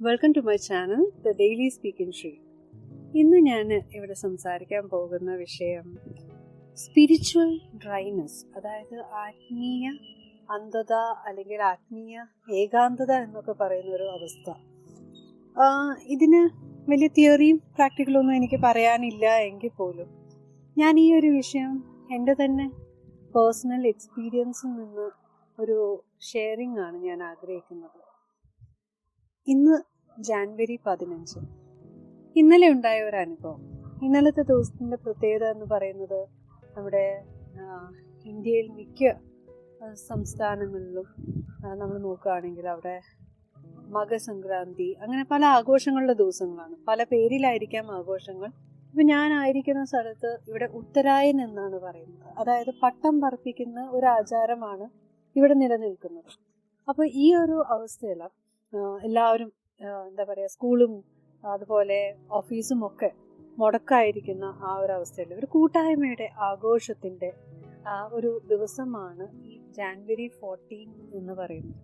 Welcome to my channel the daily speaking she ഇന്ന് ഞാൻ ഇവിടെ സംസാരിക്കാൻ പോകുന്ന വിഷയം സ്പിരിച്വൽ ഡ്രൈനസ് അതായത് ആത്മീയ അന്ധത അല്ലെങ്കിൽ ആത്മീയ ഏകാന്തത എന്നൊക്കെ പറയുന്ന ഒരു അവസ്ഥ. ഇതിന് വലിയ തിയറിയും പ്രാക്ടിക്കലൊന്നും എനിക്ക് പറയാനില്ല എങ്കിൽ പോലും. ഞാൻ ഈ ഒരു വിഷയം എന്റെ തന്നെ പേഴ്സണൽ എക്സ്പീരിയൻസിൽ നിന്ന് ഒരു ഷെയറിംഗ് ആണ് ഞാൻ ആഗ്രഹിക്കുന്നത്. ഇന്ന് ജാൻവരി പതിനഞ്ച്. ഇന്നലെ ഉണ്ടായ ഒരു അനുഭവം. ഇന്നലത്തെ ദിവസത്തിന്റെ പ്രത്യേകത എന്ന് പറയുന്നത് നമ്മുടെ ഇന്ത്യയിൽ മിക്ക സംസ്ഥാനങ്ങളിലും നമ്മൾ നോക്കുകയാണെങ്കിൽ അവിടെ മകസംക്രാന്തി അങ്ങനെ പല ആഘോഷങ്ങളുടെ ദിവസങ്ങളാണ്. പല പേരിലായിരിക്കാം ആഘോഷങ്ങൾ. ഇപ്പം ഞാനായിരിക്കുന്ന സ്ഥലത്ത് ഇവിടെ ഉത്തരായൻ എന്നാണ് പറയുന്നത്. അതായത് പട്ടം പറപ്പിക്കുന്ന ഒരു ആചാരമാണ് ഇവിടെ നിലനിൽക്കുന്നത്. അപ്പോൾ ഈ ഒരു അവസ്ഥയിൽ എല്ലാവരും എന്താ പറയുക സ്കൂളും അതുപോലെ ഓഫീസും ഒക്കെ മുടക്കായിരിക്കുന്ന ആ ഒരു അവസ്ഥയിൽ ഒരു കൂട്ടായ്മയുടെ ആഘോഷത്തിന്റെ ഒരു ദിവസമാണ് ഈ ജാൻവരി ഫോർട്ടീൻ എന്ന് പറയുന്നത്.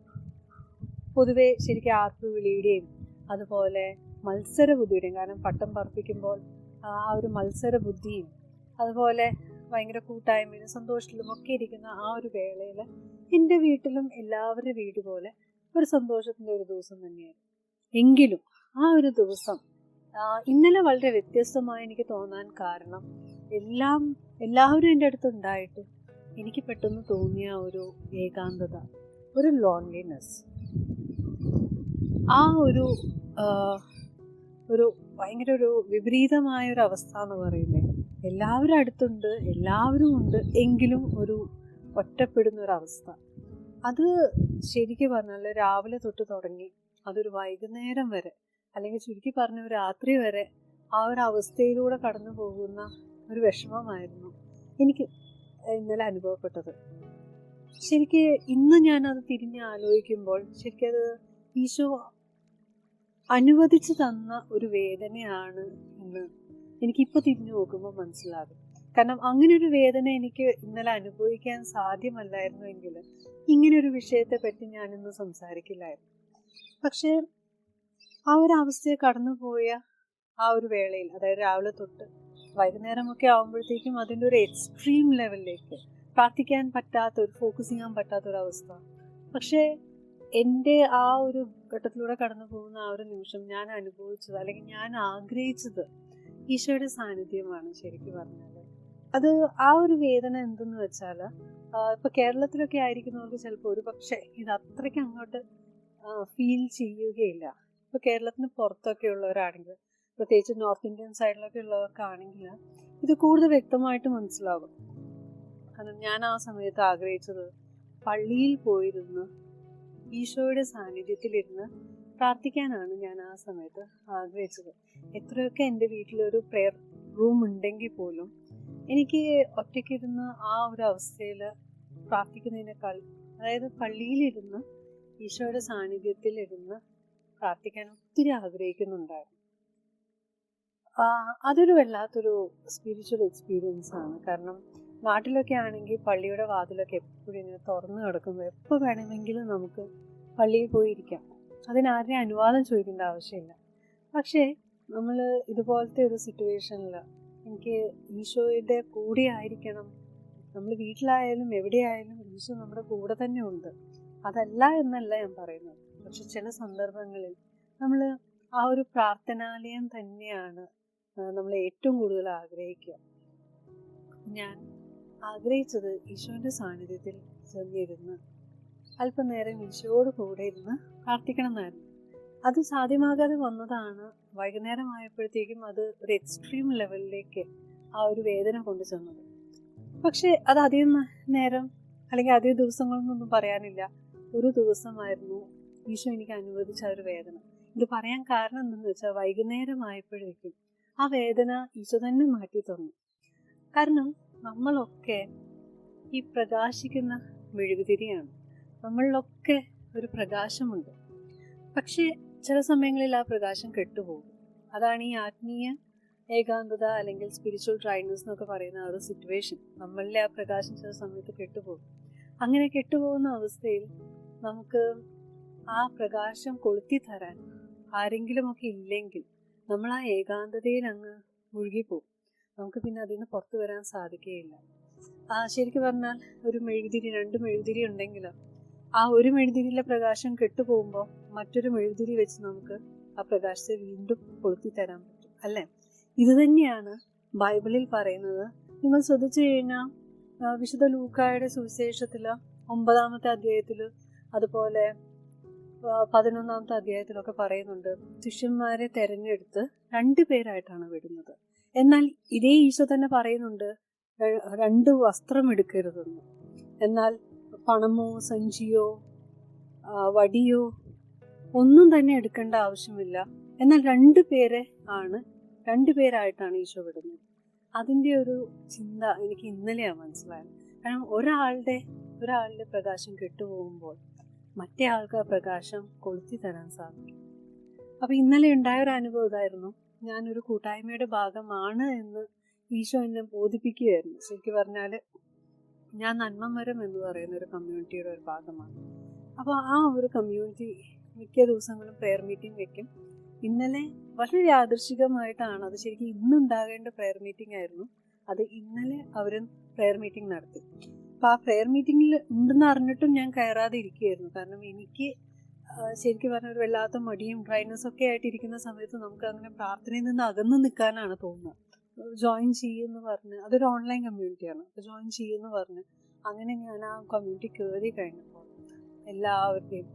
പൊതുവെ ശരിക്കും ആർപ്പുവിളിയുടെയും അതുപോലെ മത്സര ബുദ്ധിയുടെയും കാരണം പട്ടം പറപ്പിക്കുമ്പോൾ ആ ഒരു മത്സര ബുദ്ധിയും അതുപോലെ ഭയങ്കര കൂട്ടായ്മയിലും സന്തോഷത്തിലും ഒക്കെ ഇരിക്കുന്ന ആ ഒരു വേളയിൽ എന്റെ വീട്ടിലും എല്ലാവരുടെ വീട് പോലെ ഒരു സന്തോഷത്തിന്റെ ഒരു ദിവസം തന്നെയായിരുന്നു. എങ്കിലും ആ ഒരു ദിവസം ഇന്നലെ വളരെ വ്യത്യസ്തമായി എനിക്ക് തോന്നാൻ കാരണം എല്ലാം എല്ലാവരും എന്റെ അടുത്ത് ഉണ്ടായിട്ടും എനിക്ക് പെട്ടെന്ന് തോന്നിയ ഒരു ഏകാന്തത ഒരു ലോൺലിനെസ് ആ ഒരു ഒരു ഭയങ്കര ഒരു വിപരീതമായ ഒരു അവസ്ഥ എന്ന് പറയുന്നത് എല്ലാവരും അടുത്തുണ്ട് എല്ലാവരും ഉണ്ട് എങ്കിലും ഒരു ഒറ്റപ്പെടുന്ന ഒരു അവസ്ഥ. അത് ശരിക്കും പറഞ്ഞാൽ രാവിലെ തൊട്ട് തുടങ്ങി. അതൊരു വൈകുന്നേരം വരെ അല്ലെങ്കിൽ ചുരുക്കി പറഞ്ഞ ഒരു രാത്രി വരെ ആ ഒരു അവസ്ഥയിലൂടെ കടന്നു പോകുന്ന ഒരു വിഷമമായിരുന്നു എനിക്ക് ഇന്നലെ അനുഭവപ്പെട്ടത്. ശരിക്ക് ഇന്ന് ഞാൻ അത് തിരിഞ്ഞ് ആലോചിക്കുമ്പോൾ ശരിക്കത് ഈശോ അനുവദിച്ചു തന്ന ഒരു വേദനയാണ് എന്ന് എനിക്കിപ്പോൾ തിരിഞ്ഞു നോക്കുമ്പോൾ മനസ്സിലാകും. കാരണം അങ്ങനൊരു വേദന എനിക്ക് ഇന്നലെ അനുഭവിക്കാൻ സാധ്യമല്ലായിരുന്നുവെങ്കിൽ ഇങ്ങനെ ഒരു വിഷയത്തെ പറ്റി ഞാനിന്ന് സംസാരിക്കില്ലായിരുന്നു. പക്ഷേ ആ ഒരു അവസ്ഥയെ കടന്നുപോയ ആ ഒരു വേളയിൽ അതായത് രാവിലെ തൊട്ട് വൈകുന്നേരമൊക്കെ ആകുമ്പോഴത്തേക്കും അതിന്റെ ഒരു എക്സ്ട്രീം ലെവലിലേക്ക് പ്രാർത്ഥിക്കാൻ പറ്റാത്ത ഒരു ഫോക്കസ് ചെയ്യാൻ പറ്റാത്ത ഒരു അവസ്ഥ. പക്ഷേ എന്റെ ആ ഒരു ഘട്ടത്തിലൂടെ കടന്നു പോകുന്ന ആ ഒരു നിമിഷം ഞാൻ അനുഭവിച്ചത് അല്ലെങ്കിൽ ഞാൻ ആഗ്രഹിച്ചത് ഈശോയുടെ സാന്നിധ്യമാണ് ശരിക്കും പറഞ്ഞാൽ അത് ആ ഒരു വേദന എന്തെന്ന് വെച്ചാൽ ഇപ്പൊ കേരളത്തിലൊക്കെ ആയിരിക്കുന്നവർക്ക് ചിലപ്പോൾ ഒരു പക്ഷേ ഇത് അത്രയ്ക്ക് അങ്ങോട്ട് ഫീൽ ചെയ്യുകയില്ല. ഇപ്പൊ കേരളത്തിന് പുറത്തൊക്കെ ഉള്ളവരാണെങ്കിൽ പ്രത്യേകിച്ച് നോർത്ത് ഇന്ത്യൻ സൈഡിലൊക്കെ ഉള്ളവർക്കാണെങ്കിൽ ഇത് കൂടുതൽ വ്യക്തമായിട്ട് മനസ്സിലാകും. കാരണം ഞാൻ ആ സമയത്ത് ആഗ്രഹിച്ചത് പള്ളിയിൽ പോയിരുന്ന് ഈശോയുടെ സാന്നിധ്യത്തിലിരുന്ന് പ്രാർത്ഥിക്കാനാണ് ഞാൻ ആ സമയത്ത് ആഗ്രഹിച്ചത്. എത്രയൊക്കെ എന്റെ വീട്ടിലൊരു പ്രെയർ റൂം ഉണ്ടെങ്കിൽ പോലും എനിക്ക് ഒറ്റയ്ക്കിരുന്ന് ആ ഒരു അവസ്ഥയിൽ പ്രാർത്ഥിക്കുന്നതിനേക്കാൾ അതായത് പള്ളിയിലിരുന്ന് ഈശോയുടെ സാന്നിധ്യത്തിൽ ഇരുന്ന് പ്രാർത്ഥിക്കാൻ ഒത്തിരി ആഗ്രഹിക്കുന്നുണ്ടായിരുന്നു. അതൊരു വല്ലാത്തൊരു സ്പിരിച്വൽ എക്സ്പീരിയൻസ് ആണ്. കാരണം നാട്ടിലൊക്കെ ആണെങ്കിൽ പള്ളിയുടെ വാതിലൊക്കെ എപ്പോഴും ഇങ്ങനെ തുറന്നു കിടക്കുമ്പോൾ എപ്പോൾ വേണമെങ്കിലും നമുക്ക് പള്ളിയിൽ പോയിരിക്കാം അതിനാരെയും അനുവാദം ചോദിക്കേണ്ട ആവശ്യമില്ല. പക്ഷേ നമ്മൾ ഇതുപോലത്തെ ഒരു സിറ്റുവേഷനിൽ എനിക്ക് ഈശോയുടെ കൂടെ ആയിരിക്കണം. നമ്മൾ വീട്ടിലായാലും എവിടെയായാലും ഈശോ നമ്മുടെ കൂടെ തന്നെ ഉണ്ട്. അതല്ല എന്നല്ല ഞാൻ പറയുന്നത്. പക്ഷെ ചില സന്ദർഭങ്ങളിൽ നമ്മൾ ആ ഒരു പ്രാർത്ഥനാലയം തന്നെയാണ് നമ്മൾ ഏറ്റവും കൂടുതൽ ആഗ്രഹിക്കുക. ഞാൻ ആഗ്രഹിച്ചത് ഈശോന്റെ സാന്നിധ്യത്തിൽ ചെന്നിരുന്ന് അല്പനേരം ഈശോയോട് കൂടെ ഇരുന്ന് പ്രാർത്ഥിക്കണം എന്നായിരുന്നു അത് സാധ്യമാകാതെ വന്നതാണ്. വൈകുന്നേരം ആയപ്പോഴത്തേക്കും അത് ഒരു എക്സ്ട്രീം ലെവലിലേക്ക് ആ ഒരു വേദന കൊണ്ടു ചെന്നത്. പക്ഷേ അത് അധികം നേരം അല്ലെങ്കിൽ അധിക ദിവസങ്ങളൊന്നും പറയാനില്ല. ഒരു ദിവസമായിരുന്നു ഈശോ എനിക്ക് അനുവദിച്ച ഒരു വേദന. ഇത് പറയാൻ കാരണം എന്തെന്ന് വെച്ചാൽ വൈകുന്നേരം ആയപ്പോഴേക്കും ആ വേദന ഈശോ തന്നെ മാറ്റി തന്നു. കാരണം നമ്മളൊക്കെ ഈ പ്രകാശിക്കുന്ന മെഴുകുതിരിയാണ്. നമ്മളിലൊക്കെ ഒരു പ്രകാശമുണ്ട്. പക്ഷേ ചില സമയങ്ങളിൽ ആ പ്രകാശം കെട്ടുപോകും. അതാണ് ഈ ആത്മീയ ഏകാന്തത അല്ലെങ്കിൽ സ്പിരിച്വൽ ഡ്രൈനസ് എന്നൊക്കെ പറയുന്ന ആ ഒരു സിറ്റുവേഷൻ നമ്മളിലെ ആ പ്രകാശം ചില സമയത്ത് കെട്ടുപോകും. അങ്ങനെ കെട്ടുപോകുന്ന അവസ്ഥയിൽ നമുക്ക് ആ പ്രകാശം കൊളുത്തി തരാൻ ആരെങ്കിലുമൊക്കെ ഇല്ലെങ്കിൽ നമ്മൾ ആ ഏകാന്തതയിൽ അങ്ങ് മുഴുകിപ്പോകും. നമുക്ക് പിന്നെ അതിൽ നിന്ന് പുറത്തു വരാൻ സാധിക്കുകയില്ല. ആ ശരിക്കും പറഞ്ഞാൽ ഒരു മെഴുകുതിരി രണ്ട് മെഴുകുതിരി ഉണ്ടെങ്കിൽ ആ ഒരു മെഴുകുതിരിയിലെ പ്രകാശം കെട്ടുപോകുമ്പോൾ മറ്റൊരു മെഴുകുതിരി വെച്ച് നമുക്ക് ആ പ്രകാശത്തെ വീണ്ടും കൊളുത്തി തരാൻ പറ്റും അല്ലേ? ഇത് തന്നെയാണ് ബൈബിളിൽ പറയുന്നത്. നിങ്ങൾ ശ്രദ്ധിച്ചു കഴിഞ്ഞാൽ വിശുദ്ധ ലൂക്കായുടെ സുവിശേഷത്തിൽ ഒമ്പതാമത്തെ അധ്യായത്തിൽ അതുപോലെ പതിനൊന്നാമത്തെ അധ്യായത്തിലൊക്കെ പറയുന്നുണ്ട് ശിഷ്യന്മാരെ തെരഞ്ഞെടുത്ത് രണ്ടു പേരായിട്ടാണ് വിടുന്നത്. എന്നാൽ ഇതേ ഈശോ തന്നെ പറയുന്നുണ്ട് രണ്ട് വസ്ത്രം എടുക്കരുതെന്ന്. എന്നാൽ പണമോ സഞ്ചിയോ വടിയോ ഒന്നും തന്നെ എടുക്കേണ്ട ആവശ്യമില്ല. എന്നാൽ രണ്ടു പേരെ ആണ് രണ്ടു പേരായിട്ടാണ് ഈശോ വിടുന്നത്. അതിന്റെ ഒരു ചിന്ത എനിക്ക് ഇന്നലെയാണ് മനസ്സിലായത്. കാരണം ഒരാളുടെ ഒരാളുടെ പ്രകാശം കെട്ടുപോകുമ്പോൾ മറ്റേ ആൾക്ക് പ്രകാശം കൊളുത്തി തരാൻ സാധിക്കും. അപ്പൊ ഇന്നലെ ഉണ്ടായ ഒരു അനുഭവം ഇതായിരുന്നു. ഞാനൊരു കൂട്ടായ്മയുടെ ഭാഗമാണ് എന്ന് ഈശോ എന്നെ ബോധിപ്പിക്കുകയായിരുന്നു. ശരിക്കും പറഞ്ഞാൽ ഞാൻ നന്മമരം എന്ന് പറയുന്ന ഒരു കമ്മ്യൂണിറ്റിയുടെ ഒരു ഭാഗമാണ്. അപ്പോൾ ആ ഒരു കമ്മ്യൂണിറ്റി മിക്ക ദിവസങ്ങളും പ്രെയർ മീറ്റിംഗ് വെക്കും. ഇന്നലെ വളരെ യാദൃശികമായിട്ടാണ് അത് ശരിക്കും ഇന്നുണ്ടാകേണ്ട പ്രെയർ മീറ്റിംഗ് ആയിരുന്നു. അത് ഇന്നലെ അവർ പ്രെയർ മീറ്റിംഗ് നടത്തി. അപ്പോൾ ആ പ്രെയർ മീറ്റിംഗിൽ ഉണ്ടെന്ന് അറിഞ്ഞിട്ടും ഞാൻ കയറാതെ ഇരിക്കുകയായിരുന്നു. കാരണം എനിക്ക് ശരിക്കും പറഞ്ഞ വല്ലാത്ത മടിയും ഡ്രൈനസ് ഒക്കെ ആയിട്ടിരിക്കുന്ന സമയത്ത് നമുക്ക് അങ്ങനെ പ്രാർത്ഥനയിൽ നിന്ന് അകന്നു നിൽക്കാനാണ് തോന്നുന്നത്. ജോയിൻ ചെയ്യുമെന്ന് പറഞ്ഞ് അതൊരു ഓൺലൈൻ കമ്മ്യൂണിറ്റിയാണ് അപ്പോൾ ജോയിൻ ചെയ്യുമെന്ന് പറഞ്ഞ് അങ്ങനെ ഞാൻ ആ കമ്മ്യൂണിറ്റി കയറി കഴിഞ്ഞപ്പോൾ എല്ലാവരുടെയും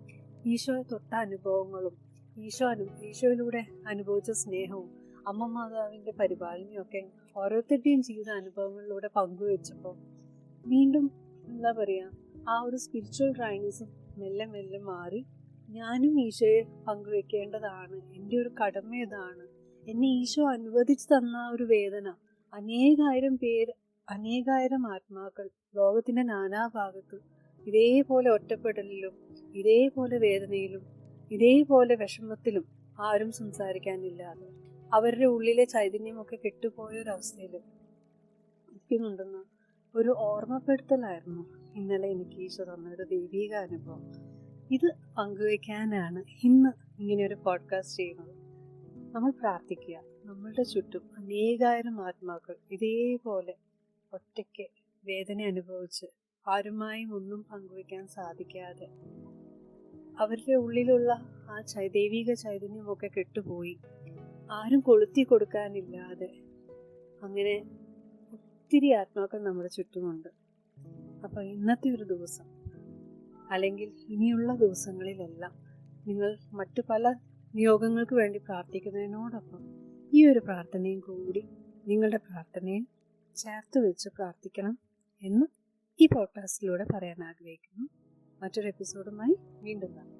ഈശോയെ തൊട്ട അനുഭവങ്ങളും ഈശോ അനു ഈശോയിലൂടെ അനുഭവിച്ച സ്നേഹവും അമ്മ മാതാവിന്റെ പരിപാലനയും ഒക്കെ ഓരോരുത്തരുടെയും ജീവിത അനുഭവങ്ങളിലൂടെ പങ്കുവെച്ചപ്പോൾ വീണ്ടും എന്താ പറയുക ആ ഒരു സ്പിരിച്വൽ ഡ്രൈനസും മെല്ലെ മെല്ലെ മാറി ഞാനും ഈശോയെ പങ്കുവെക്കേണ്ടതാണ്. എന്റെ ഒരു കടമ ഇതാണ്. എന്നെ ഈശോ അനുവദിച്ചു തന്ന ഒരു വേദന. അനേകായിരം പേര് അനേകായിരം ആത്മാക്കൾ ലോകത്തിന്റെ നാനാഭാഗത്ത് ഇതേപോലെ ഒറ്റപ്പെടലിലും ഇതേപോലെ വേദനയിലും ഇതേപോലെ വിഷമത്തിലും ആരും സംസാരിക്കാനില്ലാതെ അവരുടെ ഉള്ളിലെ ചൈതന്യമൊക്കെ കെട്ടുപോയ ഒരു ഒരു ഓർമ്മപ്പെടുത്തലായിരുന്നു ഇന്നലെ എനിക്ക് ഈശോ തന്ന ഒരു ദൈവിക അനുഭവം. ഇത് പങ്കുവയ്ക്കാനാണ് ഇന്ന് ഇങ്ങനെ ഒരു പോഡ്കാസ്റ്റ് ചെയ്യുന്നത്. നമ്മൾ പ്രാർത്ഥിക്കുക. നമ്മളുടെ ചുറ്റും അനേകായിരം ആത്മാക്കൾ ഇതേപോലെ ഒറ്റയ്ക്ക് വേദന അനുഭവിച്ച് ആരുമായും ഒന്നും പങ്കുവയ്ക്കാൻ സാധിക്കാതെ അവരുടെ ഉള്ളിലുള്ള ആ ദൈവിക ചൈതന്യമൊക്കെ കെട്ടുപോയി. ആരും കൊളുത്തി കൊടുക്കാനില്ലാതെ അങ്ങനെ ഒത്തിരി ആത്മാക്കൾ നമ്മുടെ ചുറ്റുമുണ്ട്. അപ്പോൾ ഇന്നത്തെ ഒരു ദിവസം അല്ലെങ്കിൽ ഇനിയുള്ള ദിവസങ്ങളിലെല്ലാം നിങ്ങൾ മറ്റു പല നിയോഗങ്ങൾക്ക് വേണ്ടി പ്രാർത്ഥിക്കുന്നതിനോടൊപ്പം ഈ ഒരു പ്രാർത്ഥനയും കൂടി നിങ്ങളുടെ പ്രാർത്ഥനയും ചേർത്ത് വെച്ച് പ്രാർത്ഥിക്കണം എന്ന് ഈ പോഡ്കാസ്റ്റിലൂടെ പറയാൻ ആഗ്രഹിക്കുന്നു. മറ്റൊരു എപ്പിസോഡുമായി വീണ്ടും കാണാം.